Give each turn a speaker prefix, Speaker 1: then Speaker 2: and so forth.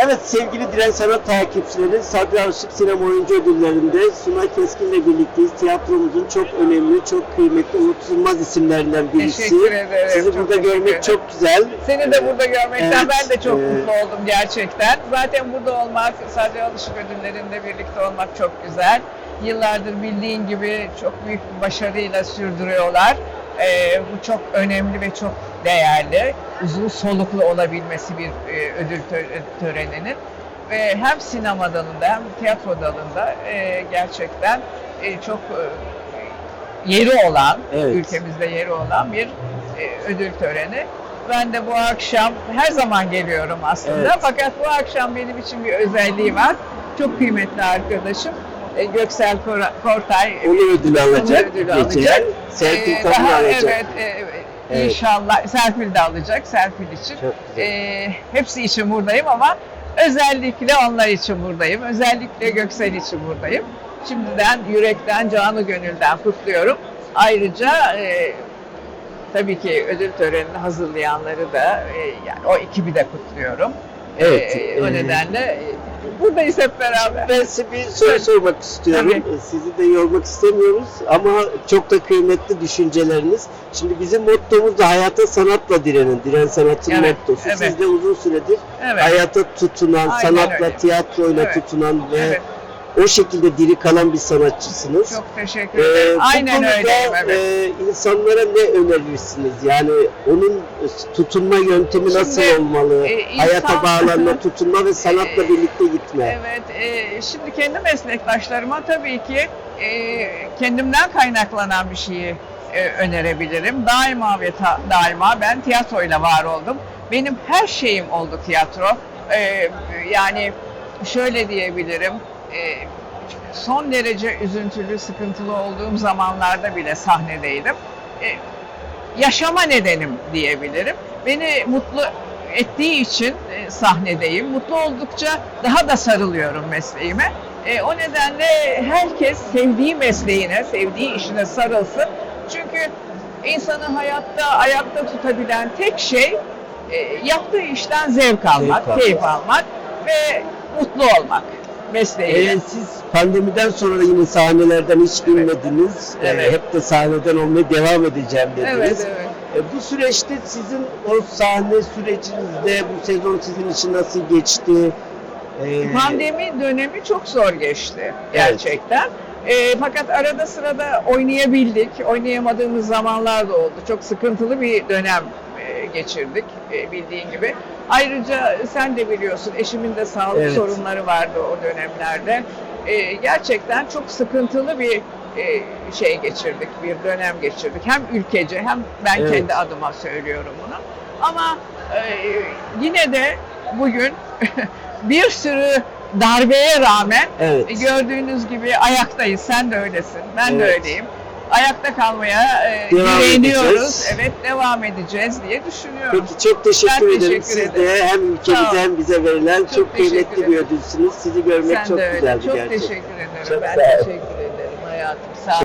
Speaker 1: Evet sevgili Diren Sanat takipçileri Sabri Arşık Sinema Oyuncu Ödülleri'nde Sunay Keskin'le birlikteyiz. Tiyatromuzun çok önemli, çok kıymetli, unutulmaz isimlerinden birisi.
Speaker 2: Teşekkür ederim,
Speaker 1: Sizi
Speaker 2: çok
Speaker 1: burada görmek
Speaker 2: ederim.
Speaker 1: çok güzel.
Speaker 2: Seni de burada görmekten
Speaker 1: Evet,
Speaker 2: ben de çok
Speaker 1: e,
Speaker 2: mutlu oldum gerçekten. Zaten burada olmak, Sadri Alışık ödüllerinde birlikte olmak çok güzel. Yıllardır bildiğin gibi çok büyük bir başarıyla sürdürüyorlar. E, bu çok önemli ve çok değerli. Uzun soluklu olabilmesi bir e, ödül tö- töreninin. Ve hem sinema dalında hem tiyatro dalında e, gerçekten e, çok e, yeri olan,
Speaker 1: Evet.
Speaker 2: ülkemizde yeri olan bir e, ödül töreni. Ben de bu akşam her zaman geliyorum aslında
Speaker 1: Evet.
Speaker 2: fakat bu akşam benim için bir özelliği var. Çok kıymetli arkadaşım e, Göksel Kortay
Speaker 1: Onur ödülü alacak.
Speaker 2: ödülü
Speaker 1: Gece.
Speaker 2: alacak.
Speaker 1: Serpil
Speaker 2: Ee, daha-
Speaker 1: alacak.
Speaker 2: Evet, e,
Speaker 1: Evet.
Speaker 2: inşallah Serpil de alacak, Serpil için.
Speaker 1: Çok güzel.
Speaker 2: Ee, hepsi için buradayım ama özellikle onlar için buradayım. Özellikle Göksel için buradayım. Şimdiden yürekten, canı gönülden kutluyorum. Ayrıca e, tabii ki ödül törenini hazırlayanları da e, yani o ekibi de kutluyorum.
Speaker 1: Evet,
Speaker 2: Ee, o
Speaker 1: e,
Speaker 2: nedenle e, buradayız hep beraber.
Speaker 1: Ben size bir soru sormak istiyorum.
Speaker 2: Tabii.
Speaker 1: Sizi de yormak istemiyoruz ama çok da kıymetli düşünceleriniz. Şimdi bizim mottomuz da hayata sanatla direnin. Diren sanatın
Speaker 2: Evet,
Speaker 1: mottosu.
Speaker 2: evet.
Speaker 1: Siz de uzun süredir
Speaker 2: Evet.
Speaker 1: hayata tutunan,
Speaker 2: Aynen
Speaker 1: sanatla,
Speaker 2: öyle.
Speaker 1: tiyatroyla
Speaker 2: Evet.
Speaker 1: tutunan ve
Speaker 2: Evet.
Speaker 1: O şekilde diri kalan bir sanatçısınız.
Speaker 2: Çok teşekkür
Speaker 1: Ee,
Speaker 2: ederim.
Speaker 1: bu
Speaker 2: Aynen öyleyim. Evet.
Speaker 1: e, insanlara ne önerirsiniz? Yani onun tutunma yöntemi nasıl
Speaker 2: Şimdi,
Speaker 1: olmalı?
Speaker 2: e, insan-
Speaker 1: Hayata bağlanma, tutunma ve sanatla
Speaker 2: E,
Speaker 1: birlikte gitme.
Speaker 2: Evet, e, şimdi kendi meslektaşlarıma tabii ki e, kendimden kaynaklanan bir şeyi e, önerebilirim. Daima ve ta- daima ben tiyatroyla var oldum. Benim her şeyim oldu tiyatro. E, yani şöyle diyebilirim, e, son derece üzüntülü, sıkıntılı olduğum zamanlarda bile sahnedeydim. E, yaşama nedenim diyebilirim. Beni mutlu ettiği için e, sahnedeyim. Mutlu oldukça daha da sarılıyorum mesleğime. E, o nedenle herkes sevdiği mesleğine, sevdiği işine sarılsın. Çünkü insanı hayatta, ayakta tutabilen tek şey e, yaptığı işten zevk almak,
Speaker 1: almak.
Speaker 2: keyif almak ve mutlu olmak mesleğiyle.
Speaker 1: Ee, siz pandemiden sonra yine sahnelerden hiç
Speaker 2: Evet.
Speaker 1: inmediniz. Ee,
Speaker 2: Evet.
Speaker 1: hep de sahneden olmaya devam edeceğim dediniz.
Speaker 2: Evet, evet.
Speaker 1: Ee, bu süreçte sizin o sahne sürecinizde bu sezon sizin için nasıl geçti? Ee,
Speaker 2: Pandemi dönemi çok zor geçti gerçekten. Ee, fakat arada sırada oynayabildik. Oynayamadığımız zamanlar da oldu. Çok sıkıntılı bir dönem e, geçirdik e, bildiğin gibi. Ayrıca sen de biliyorsun eşimin de sağlık
Speaker 1: Evet.
Speaker 2: sorunları vardı o dönemlerde. Ee, gerçekten çok sıkıntılı bir e, şey geçirdik, bir dönem geçirdik. Hem ülkece hem ben
Speaker 1: Evet.
Speaker 2: kendi adıma söylüyorum bunu. Ama e, yine de bugün bir sürü darbeye rağmen
Speaker 1: Evet.
Speaker 2: e, gördüğünüz gibi ayaktayız. Sen de öylesin. Ben de
Speaker 1: Evet.
Speaker 2: öyleyim. Ayakta kalmaya e,
Speaker 1: Devam
Speaker 2: direniyoruz.
Speaker 1: edeceğiz.
Speaker 2: Evet, devam edeceğiz diye düşünüyorum.
Speaker 1: Peki çok teşekkür
Speaker 2: Ben
Speaker 1: ederim.
Speaker 2: teşekkür
Speaker 1: Siz
Speaker 2: ederim.
Speaker 1: de hem ülkemize hem bize verilen çok,
Speaker 2: Çok
Speaker 1: kıymetli bir ödülsünüz. Sizi görmek
Speaker 2: Sen
Speaker 1: çok güzeldi
Speaker 2: Çok
Speaker 1: gerçekten.
Speaker 2: teşekkür ederim.
Speaker 1: Çok
Speaker 2: ben teşekkür ederim hayatım. Sağ ol.